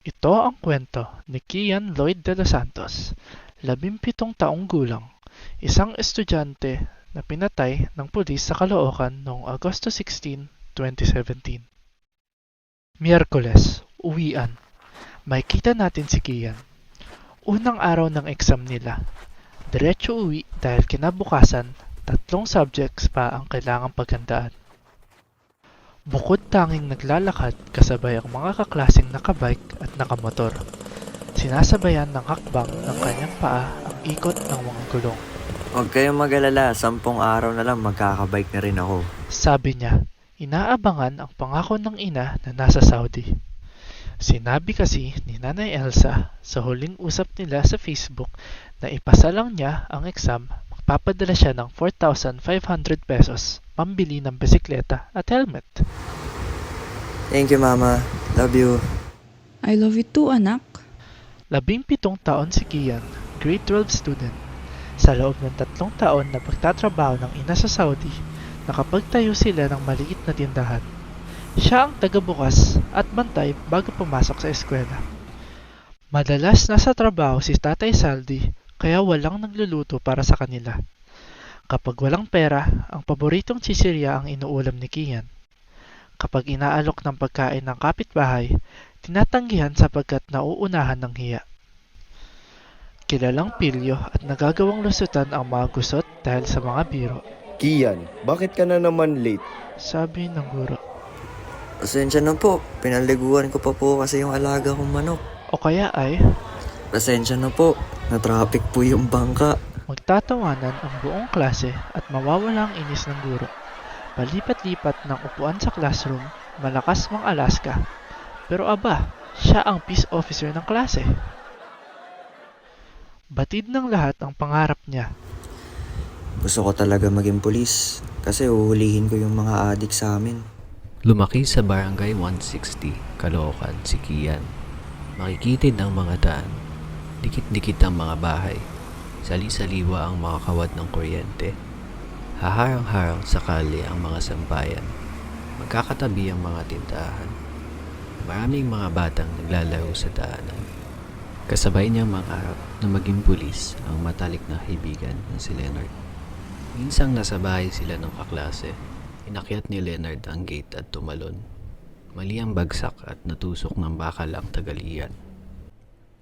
Ito ang kwento ni Kian Lloyd de los Santos, labimpitong taong gulang, isang estudyante na pinatay ng pulis sa Caloocan noong Agosto 16, 2017. Miyerkules, uwian. Makikita natin si Kian. Unang araw ng exam nila. Diretso uwi dahil kinabukasan, tatlong subjects pa ang kailangang paghandaan. Bukod tanging naglalakad kasabay ang mga kaklaseng nakabike at nakamotor. Sinasabayan ng hakbang ng kanyang paa ang ikot ng mga gulong. Huwag kayong mag-alala, sampung araw na lang magkakabike na rin ako. Sabi niya, inaabangan ang pangako ng ina na nasa Saudi. Sinabi kasi ni Nanay Elsa sa huling usap nila sa Facebook na ipasa lang niya ang exam, magpapadala siya ng 4,500 pesos pambili ng bisikleta at helmet. Thank you, Mama. Love you. I love you too, anak. Labing pitong taon si Kian, grade 12 student. Sa loob ng tatlong taon na pagtatrabaho ng ina sa Saudi, nakapagtayo sila ng maliit na tindahan. Siya ang tagabukas at bantay bago pumasok sa eskwela. Madalas nasa trabaho si Tatay Saldi kaya walang nagluluto para sa kanila. Kapag walang pera, ang paboritong chichirya ang inuulam ni Kian. Kapag inaalok ng pagkain ng kapitbahay, tinatanggihan sapagkat nauunahan ng hiya. Kilalang pilyo at nagagawang lusutan ang mga gusot dahil sa mga biro, Kian, bakit ka na naman late? sabi ng guro. Pasensya na po, pinaliguan ko pa po kasi yung alaga kong manok. O kaya ay Pasensya na po, na-traffic po yung bangka. magtatawanan ang buong klase at mawawala ang inis ng guro. Palipat-lipat ng upuan sa classroom, malakas mang Alaska. Pero aba, siya ang peace officer ng klase. Batid ng lahat ang pangarap niya. Gusto ko talaga maging pulis kasi uhulihin ko yung mga adik sa amin. Lumaki sa Barangay 160, Caloocan, si Kian. Makikitid ang mga daan. Dikit-dikit ang mga bahay. Sali-saliwa ang mga kawad ng kuryente. Haharang-harang sa kali ang mga sambayan. Magkakatabi ang mga tindahan. Maraming mga batang naglalaro sa daanan. Kasabay niyang mangarap na maging pulis ang matalik na kaibigan na si Leonard. Minsang nasa bahay sila ng kaklase, inakyat ni Leonard ang gate at tumalon. Mali ang bagsak at natusok ng bakal ang tagalian.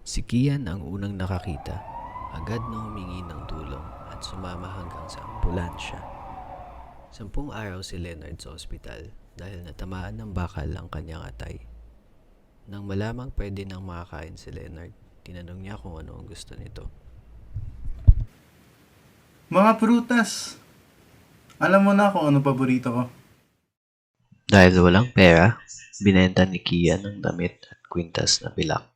Si Kian ang unang nakakita, agad na humingi ng tulong at sumama hanggang sa ambulansya. Sampung araw si Leonard sa ospital dahil natamaan ng bakal ang kanyang atay. Nang malamang pwede nang makakain si Leonard, tinanong niya kung ano ang gusto nito. Mga prutas. Alam mo na kung ano paborito ko. Dahil walang pera, binenta ni Kian ang damit at kwintas na bilak.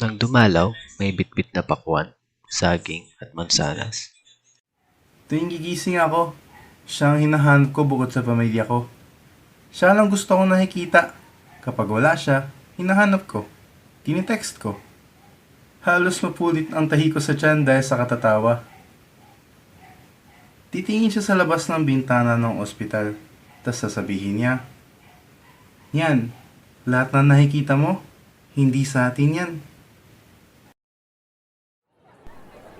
Nang dumalaw, may bitbit na pakwan, saging at mansanas. Tuwing gigising ako, siya ang hinahanap ko bukod sa pamilya ko. Siya lang gusto kong nakikita. Kapag wala siya, hinahanap ko. Tinitext ko. Halos mapulit ang tahi ko sa tiyan dahil sa katatawa. Titingin siya sa labas ng bintana ng ospital. Tapos sasabihin niya, Yan, lahat na nakikita mo, hindi sa atin yan.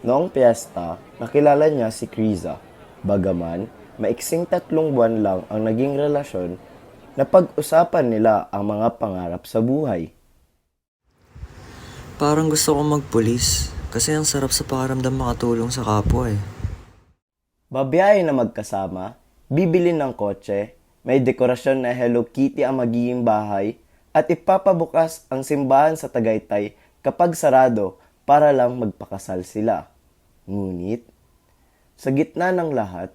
Noong piyesta, nakilala niya si Kriza. Bagaman, maiksing tatlong buwan lang ang naging relasyon na pag-usapan nila ang mga pangarap sa buhay. Parang gusto kong magpulis kasi ang sarap sa pakiramdam makatulong sa kapwa eh. Babiyahe na magkasama, bibili ng kotse, may dekorasyon na Hello Kitty ang magiging bahay, at ipapabukas ang simbahan sa Tagaytay kapag sarado para lang magpakasal sila. Ngunit, sa gitna ng lahat,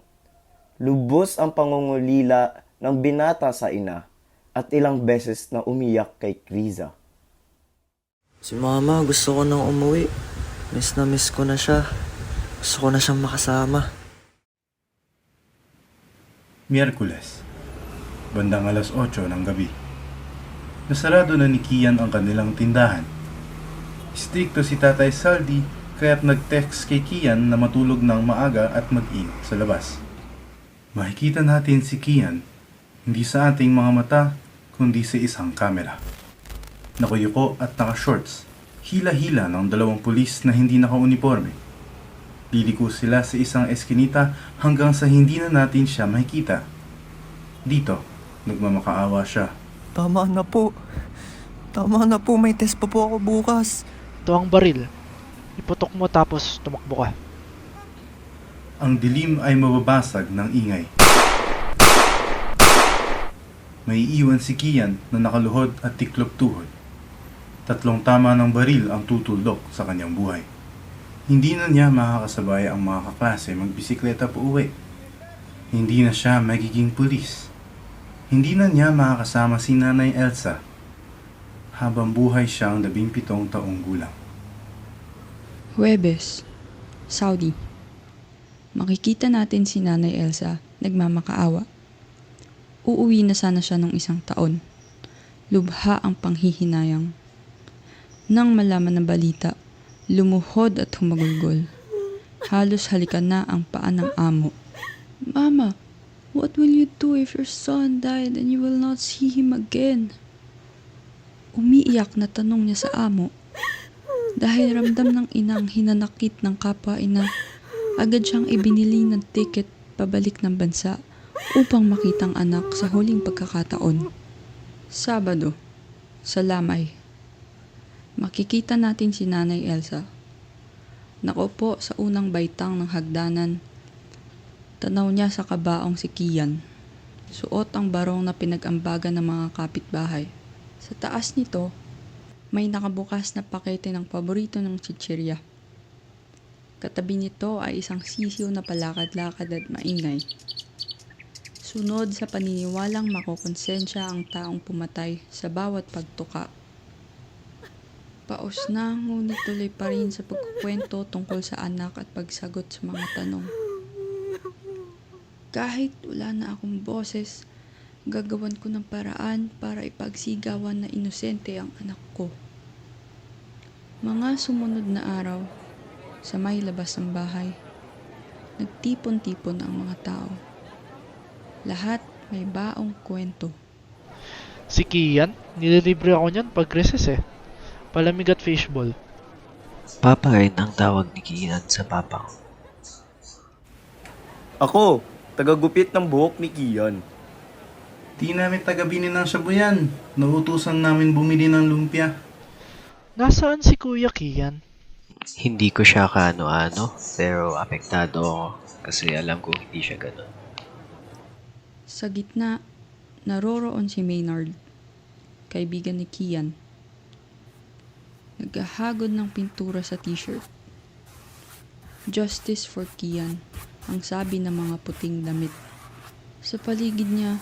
lubos ang pangungulila ng binata sa ina at ilang beses na umiyak kay Kriza. Si mama gusto ko nang umuwi. Miss na miss ko na siya. Gusto ko na siyang makasama. Miyerkules, bandang alas 8 ng gabi. Nasarado na ni Kian ang kanilang tindahan. Strikto si Tatay Saldi kaya't nag-text kay Kian na matulog ng maaga at mag-ingat sa labas. Makikita natin si Kian hindi sa ating mga mata kundi sa isang kamera. Nakuyuko at naka-shorts. Hila-hila ng dalawang pulis na hindi naka-uniforme. Liliko sila sa isang eskinita hanggang sa hindi na natin siya makikita. Dito, nagmamakaawa siya. Tama na po. Tama na po, may test pa po ako bukas. Ito ang baril. Iputok mo tapos tumakbo ka. Ang dilim ay mababasag ng ingay. May iwan si Kian na nakaluhod at tiklop tuhod. Tatlong tama ng baril ang tutuldok sa kanyang buhay. Hindi na niya makakasabay ang mga kaklase magbisikleta pa uwi. Hindi na siya magiging pulis. Hindi na niya makakasama si Nanay Elsa habang buhay siyang labing pitong taong gulang. Huwebes, Saudi. Makikita natin si Nanay Elsa nagmamakaawa. Uuwi na sana siya nung isang taon. Lubha ang panghihinayang. Nang malaman ng balita, lumuhod at humagulgol. Halos halikan na ang paa ng amo. Mama, what will you do if your son died and you will not see him again? Umiiyak na tanong niya sa amo. Dahil ramdam ng inang hinanakit ng kapwa-ina, agad siyang ibinili ng ticket pabalik ng bansa upang makitang anak sa huling pagkakataon. Sabado, sa Lamay. Makikita natin si Nanay Elsa. Nakaupo sa unang baitang ng hagdanan. Tanaw niya sa kabaong si Kian. Suot ang barong na pinag-ambagan ng mga kapitbahay. Sa taas nito, may nakabukas na pakete ng paborito ng chichirya. Katabi nito ay isang sisiw na palakad-lakad at maingay. Sunod sa paniniwalang makokonsensya ang taong pumatay sa bawat pagtuka. Paos na ngunit tuloy pa rin sa pagkukwento tungkol sa anak at pagsagot sa mga tanong. Kahit wala na akong boses, gagawan ko ng paraan para ipagsigawan na inosente ang anak ko. Mga sumunod na araw, sa may labas ng bahay, nagtipon-tipon ang mga tao. Lahat may baong kwento. Si Kian, nililibre ako niyan pag recess eh. Palamig at fishball. Papa rin ang tawag ni Kian sa papa ko. Ako, tagagupit ng buhok ni Kian. Di namin tagabinin ng shabuyan. Nautusan namin bumili ng lumpia. Nasaan si Kuya Kian? Hindi ko siya kaano-ano, pero apektado ako kasi alam ko hindi siya ganun. Sa gitna, naroroon si Maynard, kaibigan ni Kian. Naghahagod ng pintura sa t-shirt. Justice for Kian, ang sabi ng mga puting damit. Sa paligid niya,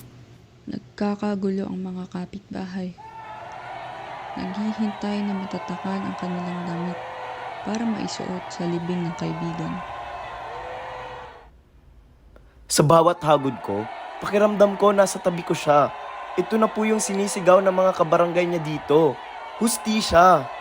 nagkakagulo ang mga kapitbahay. Naghihintay na matatakan ang kanilang damit para maisuot sa libing ng kaibigan. Sa bawat hagod ko, pakiramdam ko nasa tabi ko siya. Ito na po yung sinisigaw ng mga kabarangay niya dito. Hustisya!